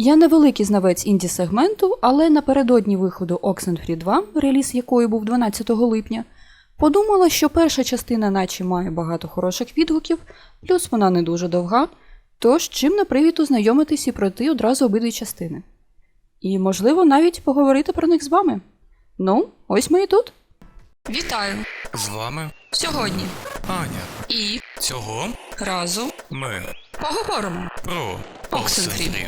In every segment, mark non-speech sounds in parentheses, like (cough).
Я не великий знавець інді сегменту, але напередодні виходу Oxenfree 2, реліз якої був 12 липня, подумала, що перша частина наче має багато хороших відгуків, плюс вона не дуже довга, тож чим на привід ознайомитись і пройти одразу обидві частини. І, можливо, навіть поговорити про них з вами. Ну, ось ми і тут. Вітаю! З вами Сьогодні Аня. і Цього разом ми поговоримо. про Oxenfree.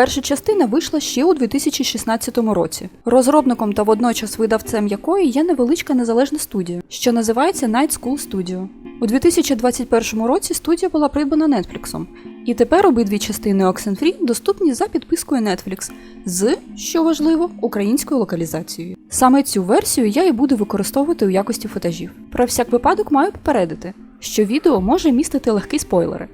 Перша частина вийшла ще у 2016 році. Розробником та водночас видавцем якої є невеличка незалежна студія, що називається Night School Studio. У 2021 році студія була придбана Netflix, і тепер обидві частини Oxenfree доступні за підпискою Netflix з, що важливо, українською локалізацією. Саме цю версію я і буду використовувати у якості футажів. Про всяк випадок маю попередити, що відео може містити легкі спойлери.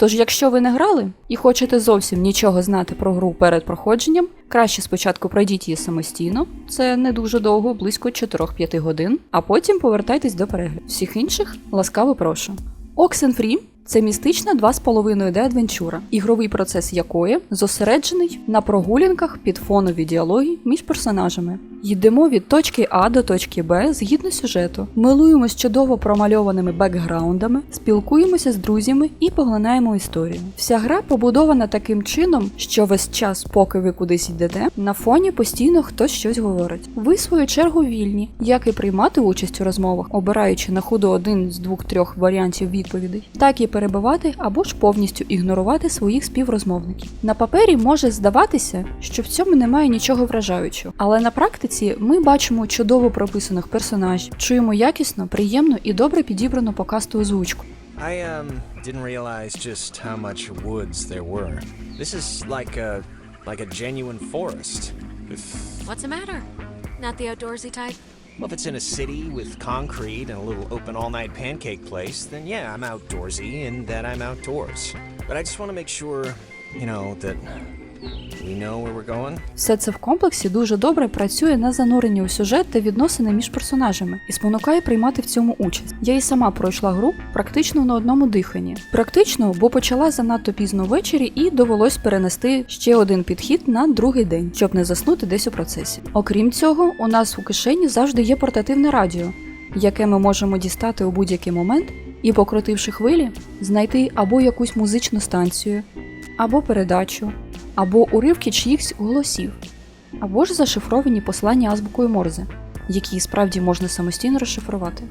Тож, якщо ви не грали і хочете зовсім нічого знати про гру перед проходженням, краще спочатку пройдіть її самостійно, це не дуже довго, близько 4-5 годин, а потім повертайтесь до перегляду. Всіх інших ласкаво прошу. Oxenfree – це містична 2,5D адвенчура, ігровий процес якої зосереджений на прогулянках під фонові діалоги між персонажами. Йдемо від точки А до точки Б згідно сюжету, милуємось чудово промальованими бекграундами, спілкуємося з друзями і поглинаємо історію. Вся гра побудована таким чином, що весь час, поки ви кудись йдете, на фоні постійно хтось щось говорить. Ви, в свою чергу, вільні, як і приймати участь у розмовах, обираючи на ходу один з двох-трьох варіантів відповідей, так і перебивати або ж повністю ігнорувати своїх співрозмовників. На папері може здаватися, що в цьому немає нічого вражаючого, але на практиці ми бачимо чудово прописаних персонажів, чуємо якісно, приємну і добре підібрану по касту озвучку. I um didn't realize just how much woods there were. This is like a like a genuine forest. What's the matter? Not the outdoorsy type? Well, if it's in a city with concrete and a little open all-night pancake place, then yeah, I'm outdoorsy and that I'm outdoors. But I just want to make sure, you know, that Все це в комплексі дуже добре працює на занурення у сюжет та відносини між персонажами і спонукає приймати в цьому участь. Я і сама пройшла гру практично на одному диханні. Практично, бо почала занадто пізно ввечері і довелось перенести ще один підхід на другий день, щоб не заснути десь у процесі. Окрім цього, у нас у кишені завжди є портативне радіо, яке ми можемо дістати у будь-який момент і, покрутивши хвилі, знайти або якусь музичну станцію, або передачу, або уривки чиїхсь голосів, або ж зашифровані послання азбукою Морзе, які справді можна самостійно розшифрувати.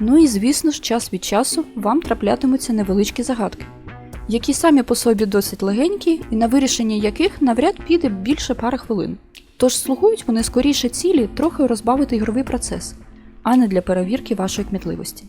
Ну і звісно ж, час від часу вам траплятимуться невеличкі загадки, які самі по собі досить легенькі, і на вирішення яких навряд піде більше пари хвилин. Тож слугують вони скоріше цілі трохи розбавити ігровий процес, а не для перевірки вашої кмітливості.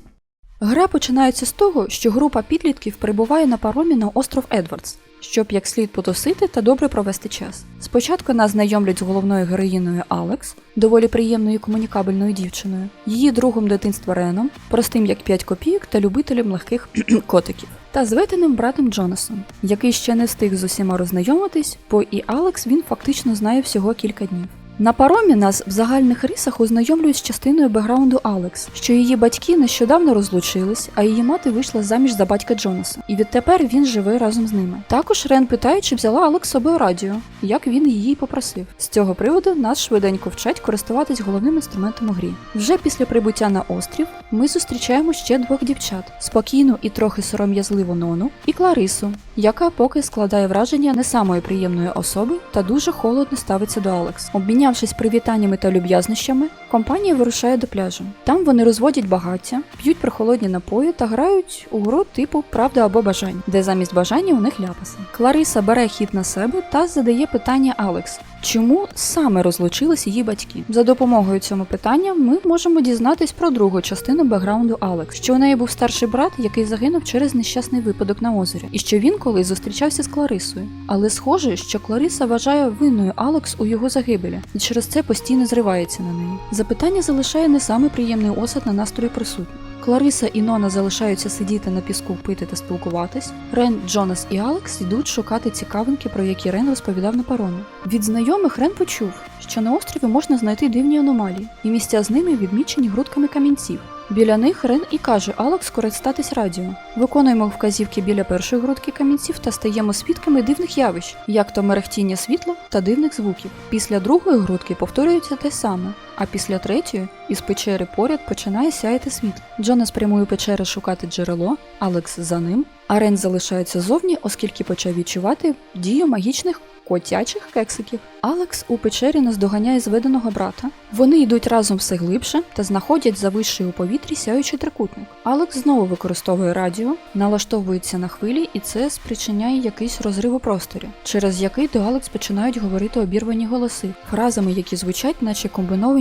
Гра починається з того, що група підлітків прибуває на паромі на остров Едвардс, щоб як слід потусити та добре провести час. Спочатку нас знайомлять з головною героїною Алекс, доволі приємною і комунікабельною дівчиною, її другом дитинства Реном, простим як 5 копійок та любителем легких (clears throat) котиків, та зведеним братом Джонасом, який ще не встиг з усіма роззнайомитись, бо і Алекс він фактично знає всього кілька днів. На паромі нас в загальних рисах ознайомлюють з частиною бекграунду Алекс, що її батьки нещодавно розлучились, а її мати вийшла заміж за батька Джонаса, і відтепер він живе разом з ними. Також Рен питає, чи взяла Алекс собою радіо, як він її попросив. З цього приводу нас швиденько вчать користуватись головним інструментом у грі. Вже після прибуття на острів ми зустрічаємо ще двох дівчат: спокійну і трохи сором'язливу Нону і Кларису, яка поки складає враження не самої приємної особи та дуже холодно ставиться до Алекс. Обмінявшись привітаннями та люб'язнощами, компанія вирушає до пляжу. Там вони розводять багаття, п'ють прохолодні напої та грають у гру типу Правда або бажання, де замість бажання у них ляпаси. Клариса бере хід на себе та задає питання Алекс, Чому саме розлучились її батьки? За допомогою цього питання ми можемо дізнатись про другу частину бекграунду Алекс, що у неї був старший брат, який загинув через нещасний випадок на озері, і що він колись зустрічався з Кларисою. Але схоже, що Клариса вважає винною Алекс у його загибелі, і через це постійно зривається на неї. Запитання залишає не саме приємний осад на настрої присутніх. Клариса і Нона залишаються сидіти на піску, пити та спілкуватись. Рен, Джонас і Алекс йдуть шукати цікавинки, про які Рен розповідав на паромі. Від знайомих Рен почув, що на острові можна знайти дивні аномалії, і місця з ними відмічені грудками камінців. Біля них Рен і каже Алекс скористатись радіо. Виконуємо вказівки біля першої грудки камінців та стаємо свідками дивних явищ, як то мерехтіння світла та дивних звуків. Після другої грудки повторюється те саме, а після третьої із печери поряд починає сяяти світло. Джонас прямує печери шукати джерело, Алекс за ним, а Рен залишається зовні, оскільки почав відчувати дію магічних котячих кексиків. Алекс у печері наздоганяє зведеного брата. Вони йдуть разом все глибше та знаходять зависший у повітрі сяючий трикутник. Алекс знову використовує радіо, налаштовується на хвилі, і це спричиняє якийсь розрив у просторі, через який до Алекс починають говорити обірвані голоси, фразами, які звучать, наче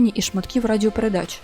комбіновані і шматків радіопередач.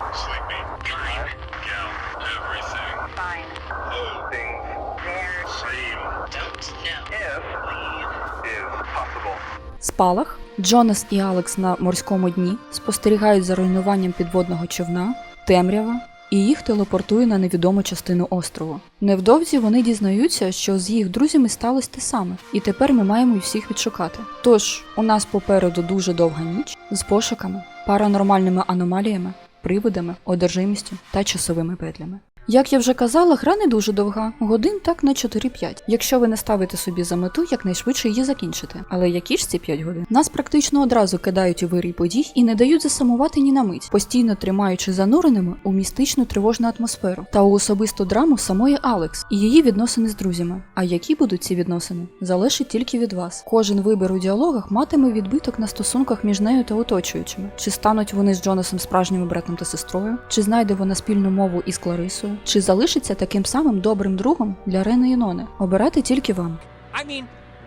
Спалах. Джонас і Алекс на морському дні спостерігають за руйнуванням підводного човна, темрява, і їх телепортує на невідому частину острову. Невдовзі вони дізнаються, що з їх друзями сталося те саме, і тепер ми маємо всіх відшукати. Тож у нас попереду дуже довга ніч з пошуками, паранормальними аномаліями, привидами, одержимістю та часовими петлями. Як я вже казала, гра не дуже довга, годин так на 4-5, якщо ви не ставите собі за мету якнайшвидше її закінчити. Але які ж ці 5 годин? Нас практично одразу кидають у вирій подій і не дають засамувати ні на мить, постійно тримаючи зануреними у містичну тривожну атмосферу та у особисту драму самої Алекс і її відносини з друзями. А які будуть ці відносини, залежить тільки від вас. Кожен вибір у діалогах матиме відбиток на стосунках між нею та оточуючими. Чи стануть вони з Джонасом справжніми братом та сестрою? Чи знайде вона спільну мову із Кларисою? Чи залишиться таким самим добрим другом для Рени і Нони? Обирати тільки вам. I mean,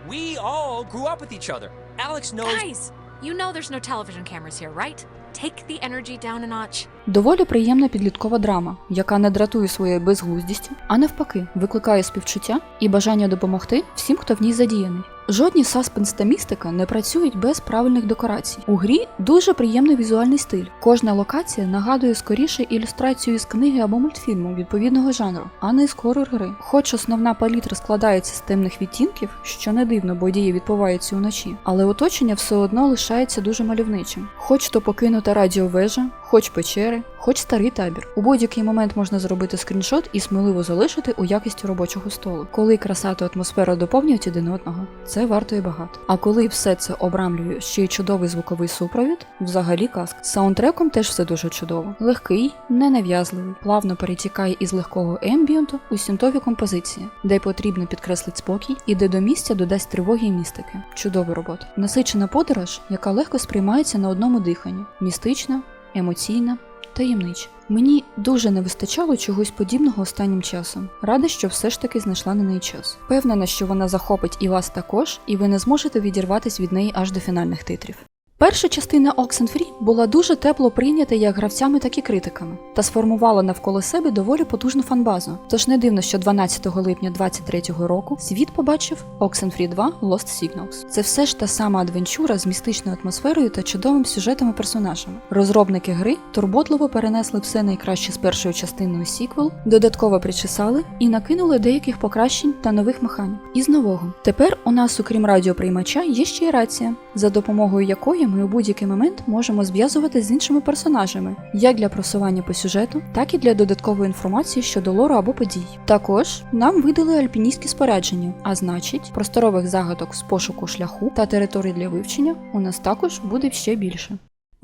we all grew up with each other. Alex knows. Guys, you know there's no television cameras here, right? Take the energy down a notch. Доволі приємна підліткова драма, яка не дратує своєю безглуздістю, а навпаки, викликає співчуття і бажання допомогти всім, хто в ній задіяний. Жодні саспенс та містика не працюють без правильних декорацій. У грі дуже приємний візуальний стиль. Кожна локація нагадує скоріше ілюстрацію з книги або мультфільму відповідного жанру, а не з хорор гри. Хоч основна палітра складається з темних відтінків, що не дивно, бо дії відбуваються уночі, але оточення все одно лишається дуже мальовничим. Хоч то покинута радіовежа, хоч печери, хоч старий табір. У будь-який момент можна зробити скріншот і сміливо залишити у якості робочого столу. Коли краса та атмосфера доповнюють один одного, це вартує багато. А коли все це обрамлює ще й чудовий звуковий супровід, взагалі казка. Саундтреком теж все дуже чудово. Легкий, ненав'язливий, плавно перетікає із легкого ембієнту у синтові композиції, де потрібно підкреслить спокій і де до місця додасть тривоги і містики. Чудова робота. Насичена подорож, яка легко сприймається на одному диханні, містична, емоційна, таємнича. Мені дуже не вистачало чогось подібного останнім часом. Рада, що все ж таки знайшла на неї час. Певнена, що вона захопить і вас також, і ви не зможете відірватись від неї аж до фінальних титрів. Перша частина Oxenfree була дуже тепло прийнята як гравцями, так і критиками, та сформувала навколо себе доволі потужну фанбазу. Тож не дивно, що 12 липня 2023 року світ побачив Oxenfree 2 Lost Signals. Це все ж та сама адвенчура з містичною атмосферою та чудовим сюжетом і персонажами. Розробники гри турботливо перенесли все найкраще з першою частиною сіквел, додатково причесали і накинули деяких покращень та нових механік. Із нового тепер у нас, окрім радіоприймача, є ще й рація, за допомогою якої ми у будь-який момент можемо зв'язувати з іншими персонажами, як для просування по сюжету, так і для додаткової інформації щодо лору або подій. Також нам видали альпіністські спорядження, а значить, просторових загадок з пошуку шляху та територій для вивчення у нас також буде ще більше.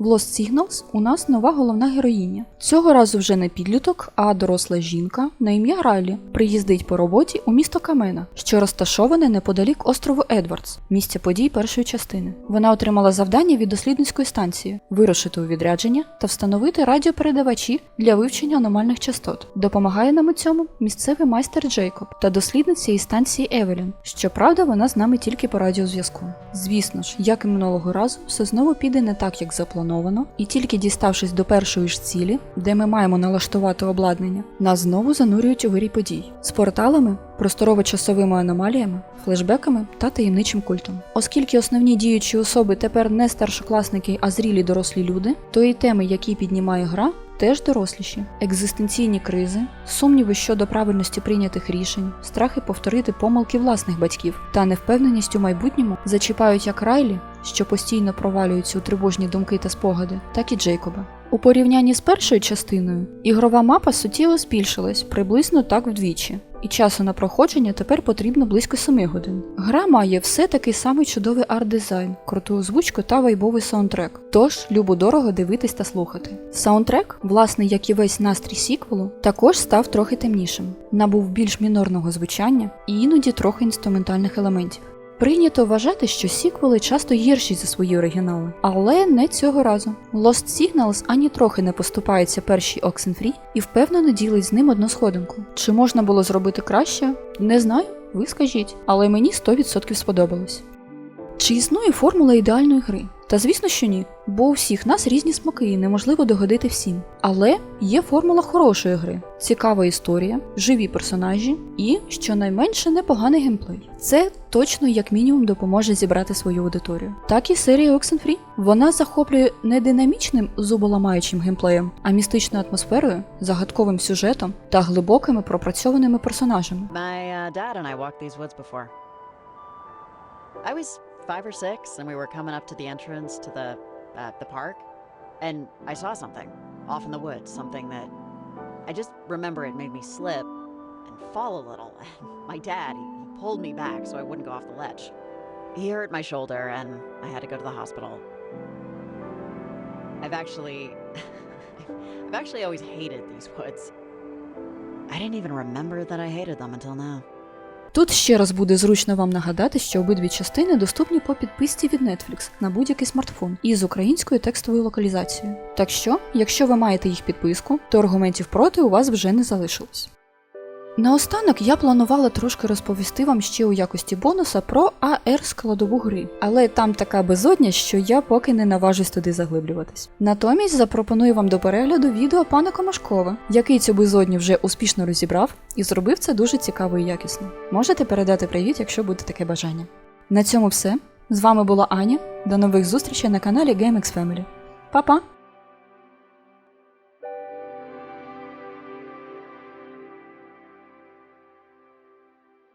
В Lost Signals у нас нова головна героїня. Цього разу вже не підліток, а доросла жінка на ім'я Райлі приїздить по роботі у місто Камена, що розташоване неподалік острову Едвардс, місця подій першої частини. Вона отримала завдання від дослідницької станції вирушити у відрядження та встановити радіопередавачі для вивчення аномальних частот. Допомагає нам у цьому місцевий майстер Джейкоб та дослідниця із станції Евелін. Щоправда, вона з нами тільки по радіозв'язку. Звісно ж, як і минулого разу, все знову піде не так, як заплановано, і тільки діставшись до першої ж цілі, де ми маємо налаштувати обладнання, нас знову занурюють у вирій подій з порталами, просторово-часовими аномаліями, флешбеками та таємничим культом. Оскільки основні діючі особи тепер не старшокласники, а зрілі дорослі люди, то і теми, які піднімає гра, теж доросліші. Екзистенційні кризи, сумніви щодо правильності прийнятих рішень, страхи повторити помилки власних батьків та невпевненість у майбутньому зачіпають як Райлі, що постійно провалюються у тривожні думки та спогади, так і Джейкоба. У порівнянні з першою частиною ігрова мапа суттєво збільшилась приблизно так вдвічі, і часу на проходження тепер потрібно близько 7 годин. Гра має все такий самий чудовий арт-дизайн, круту озвучку та вайбовий саундтрек. Тож любо дорого дивитись та слухати. Саундтрек, власне, як і весь настрій сіквелу, також став трохи темнішим, набув більш мінорного звучання і іноді трохи інструментальних елементів. Прийнято вважати, що сіквели часто гірші за свої оригінали, але не цього разу. Lost Signals ані трохи не поступається першій Oxenfree і впевнено ділить з ним одну сходинку. Чи можна було зробити краще? Не знаю, ви скажіть, але мені 100% сподобалось. Чи існує формула ідеальної гри? Та звісно, що ні, бо у всіх нас різні смаки і неможливо догодити всім. Але є формула хорошої гри, цікава історія, живі персонажі і, щонайменше, непоганий геймплей. Це точно як мінімум допоможе зібрати свою аудиторію. Так і серія Oxenfree. Вона захоплює не динамічним зуболамаючим геймплеєм, а містичною атмосферою, загадковим сюжетом та глибокими пропрацьованими персонажами. My uh, dad and I walked these woods before. I was five or six, and we were coming up to the entrance to the uh, the park, and I saw something off in the woods. Something that I just remember it made me slip and fall a little. (laughs) my dad he pulled me back so I wouldn't go off the ledge. He hurt my shoulder, and I had to go to the hospital. I've actually, (laughs) I've actually always hated these woods. I didn't even remember that I hated them until now. Тут ще раз буде зручно вам нагадати, що обидві частини доступні по підписці від Netflix на будь-який смартфон із українською текстовою локалізацією. Так що, якщо ви маєте їх підписку, то аргументів проти у вас вже не залишилось. Наостанок я планувала трошки розповісти вам ще у якості бонуса про AR складову гри, але там така безодня, що я поки не наважусь туди заглиблюватись. Натомість запропоную вам до перегляду відео пана Комашкова, який цю безодню вже успішно розібрав і зробив це дуже цікаво і якісно. Можете передати привіт, якщо буде таке бажання. На цьому все. З вами була Аня. До нових зустрічей на каналі GameX Family. Па-па!